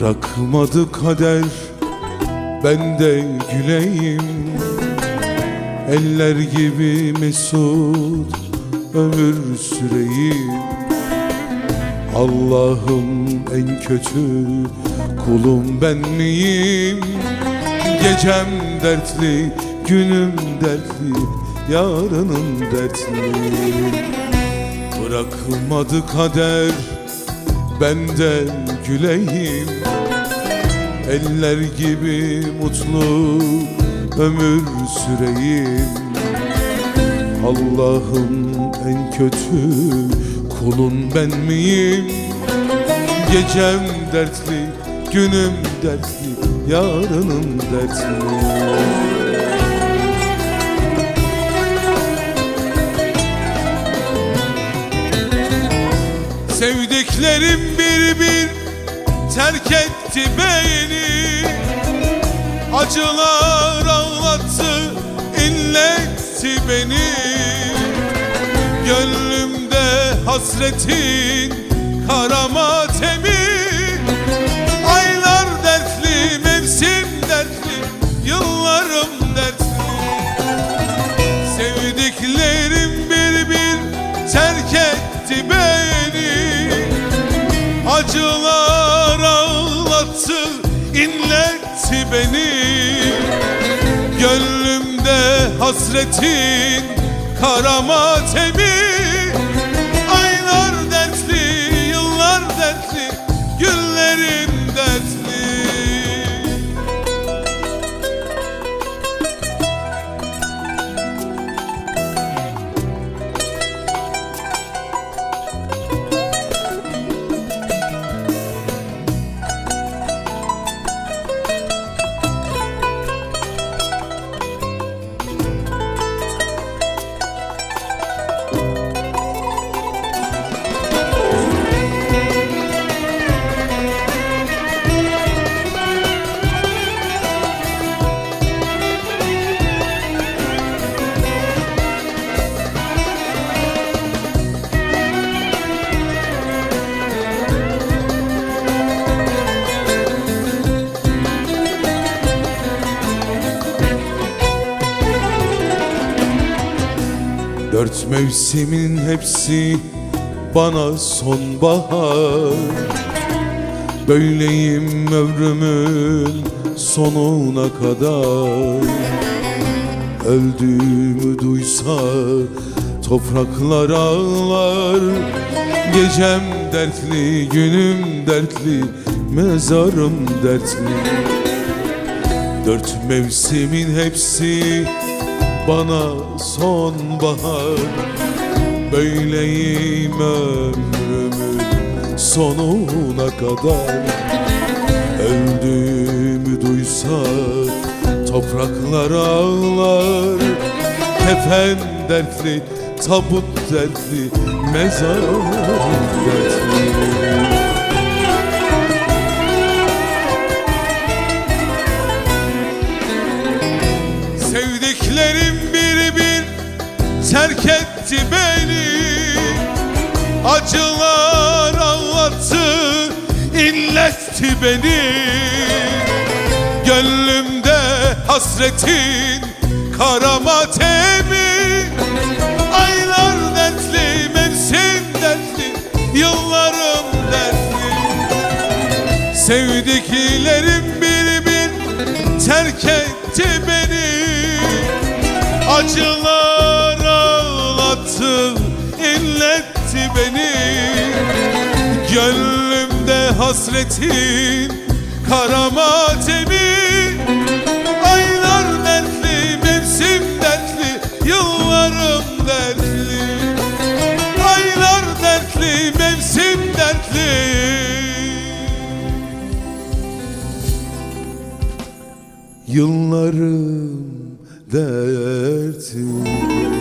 Bırakmadı kader ben de güleyim. Eller gibi mesut ömür süreyim. Allah'ım en kötü kulum ben miyim? Gecem dertli, günüm dertli, yarınım dertli. Bırakmadı kader benden güleyim. Eller gibi mutlu ömür süreyim. Allah'ım en kötü kulun ben miyim? Gecem dertli, günüm dertli, yarınım dertli Sevdiklerim bir bir terk etti beni. Acılar ağlattı, inletti beni. Gönlümde hasretin kara matemi Acılar ağlattı, inletti beni. Gönlümde hasretin kara matemi Dört mevsimin hepsi bana sonbahar. Böyleyim ömrümün sonuna kadar. Öldüğümü duysa topraklar ağlar. Gecem dertli, günüm dertli, mezarım dertli. Dört mevsimin hepsi bana sonbahar Böyleyim ömrümün sonuna kadar. Öldüğümü duysa topraklar ağlar Kefen dertli, tabut dertli, mezar dertli terk etti beni. Acılar ağlattı, inletti beni. Gönlümde hasretin kara matemi Aylar dertli, mevsim dertli, yıllarım dertli. Sevdiklerim bir bir terk etti beni. Acılar hasretin kara matemi Aylar dertli, mevsim dertli, yıllarım dertli. Aylar dertli, mevsim dertli. Yıllarım dertli